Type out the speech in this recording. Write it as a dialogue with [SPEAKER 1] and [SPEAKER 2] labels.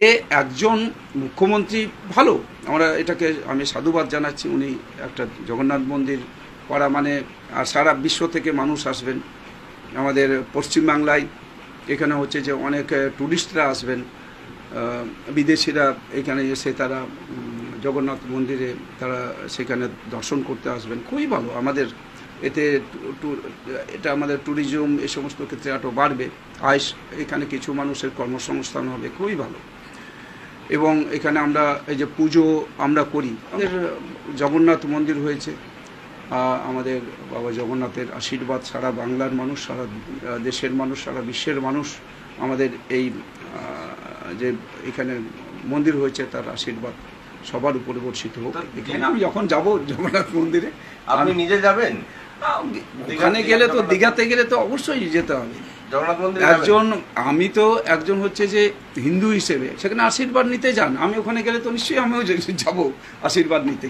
[SPEAKER 1] এ একজন মুখ্যমন্ত্রী ভালো। আমরা এটাকে, আমি সাধুবাদ জানাচ্ছি, উনি একটা জগন্নাথ মন্দির করা মানে আর সারা বিশ্ব থেকে মানুষ আসবেন। আমাদের পশ্চিমবাংলায় এখানে হচ্ছে যে অনেক ট্যুরিস্টরা আসবেন। বিদেশিরা এখানে এসে তারা জগন্নাথ মন্দিরে তারা সেখানে দর্শন করতে আসবেন। খুবই ভালো। আমাদের এতে এটা আমাদের ট্যুরিজম এ সমস্ত ক্ষেত্রে আরও বাড়বে। আয় এখানে কিছু মানুষের কর্মসংস্থান হবে। খুবই ভালো। এবং এখানে আমরা এই যে পুজো আমরা করি। আমাদের জগন্নাথ মন্দির হয়েছে। আমাদের বাবা জগন্নাথের আশীর্বাদ সারা বাংলার মানুষ সারা দেশের মানুষ সারা বিশ্বের মানুষ আমাদের এই যে এখানে মন্দির হয়েছে তার আশীর্বাদ সবার উপরে বর্ষিত হোক। এখানে আমি যখন যাব জগন্নাথ মন্দিরে
[SPEAKER 2] আপনি নিজে যাবেন?
[SPEAKER 1] ওখানে গেলে তো দীঘাতে গেলে তো অবশ্যই যেতে হবে। একজন, আমি তো একজন হচ্ছে যে হিন্দু হিসেবে, সেখানে আশীর্বাদ নিতে যান। আমি ওখানে গেলে তো নিশ্চয়ই আমিও যাব আশীর্বাদ নিতে।